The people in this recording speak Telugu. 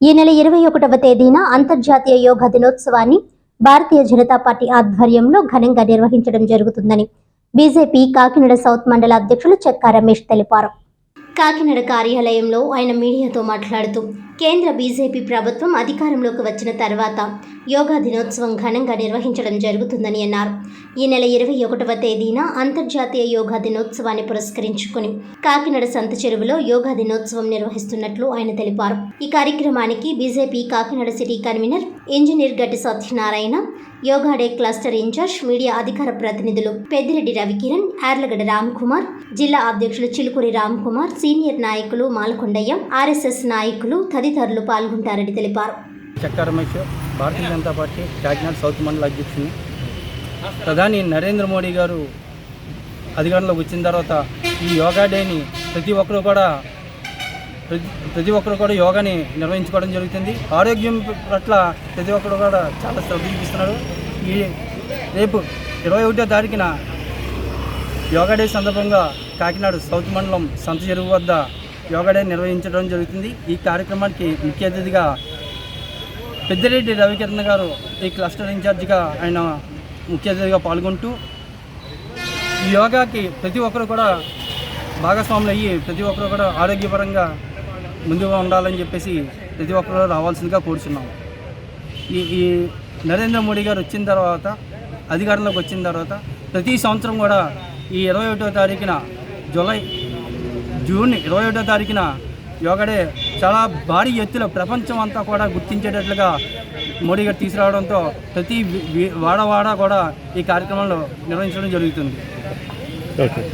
ఈ నెల ఇరవై ఒకటవ తేదీన అంతర్జాతీయ యోగా దినోత్సవాన్ని భారతీయ జనతా పార్టీ ఆధ్వర్యంలో ఘనంగా నిర్వహించడం జరుగుతుందని బీజేపీ కాకినాడ సౌత్ మండల అధ్యక్షులు చెక్కా రమేష్ తెలిపారు. కాకినాడ కార్యాలయంలో ఆయన మీడియాతో మాట్లాడుతూ కేంద్ర బీజేపీ ప్రభుత్వం అధికారంలోకి వచ్చిన తర్వాత యోగా దినోత్సవం ఘనంగా నిర్వహించడం జరుగుతుందని అన్నారు. ఈ నెల ఇరవై ఒకటవ తేదీన అంతర్జాతీయ యోగా దినోత్సవాన్ని పురస్కరించుకుని కాకినాడ సంత చెరువులో యోగా దినోత్సవం నిర్వహిస్తున్నట్లు ఆయన తెలిపారు. ఈ కార్యక్రమానికి BJP Kakinada city convener engineer Gatti Satyanarayana yoga day cluster incharge media అధికార ప్రతినిధులు పెద్దిరెడ్డి రవికిరణ్ యార్లగడ్డ రామ్కుమార్ జిల్లా అధ్యక్షులు చిలుకూరి రామ్కుమార్ సీనియర్ నాయకులు మాలకొండయ్య ఆర్ఎస్ఎస్ నాయకులు తదితరులు పాల్గొంటారని తెలిపారు. చక్కా రమేష్ భారతీయ జనతా పార్టీ కాకినాడ సౌత్ మండల అధ్యక్షుని ప్రధాని నరేంద్ర మోడీ గారు అధికారంలోకి వచ్చిన తర్వాత ఈ యోగా డేని ప్రతి ఒక్కరు కూడా ప్రతి ప్రతి ఒక్కరు కూడా యోగాని నిర్వహించుకోవడం జరుగుతుంది. ఆరోగ్యం పట్ల ప్రతి ఒక్కరు కూడా చాలా శ్రద్ధ చూపిస్తున్నారు. ఈ రేపు ఇరవై ఒకటో తారీఖున యోగా డే సందర్భంగా కాకినాడ సౌత్ మండలం సంత చెరువు వద్ద యోగా డే నిర్వహించడం జరుగుతుంది. ఈ కార్యక్రమానికి ముఖ్య అతిథిగా పెద్దిరెడ్డి రవికిరణ్ గారు ఈ క్లస్టర్ ఇన్ఛార్జిగా ఆయన ముఖ్య అతిథిగా పాల్గొంటూ ఈ యోగాకి ప్రతి ఒక్కరు కూడా భాగస్వాములు అయ్యి ప్రతి ఒక్కరు కూడా ఆరోగ్యపరంగా ముందుగా ఉండాలని చెప్పేసి ప్రతి ఒక్కరు రావాల్సిందిగా కోరుచున్నాం ఈ ఈ నరేంద్ర మోడీ గారు వచ్చిన తర్వాత అధికారంలోకి వచ్చిన తర్వాత ప్రతి సంవత్సరం కూడా ఈ ఇరవై ఒకటో తారీఖున జూలై జూన్ ఇరవై ఒకటో తారీఖున యోగడే చాలా భారీ ఎత్తులో ప్రపంచం అంతా కూడా గుర్తించేటట్లుగా మోడీ గారు తీసుకురావడంతో ప్రతి వాడవాడ కూడా ఈ కార్యక్రమంలో నిర్వహించడం జరుగుతుంది. ఓకే.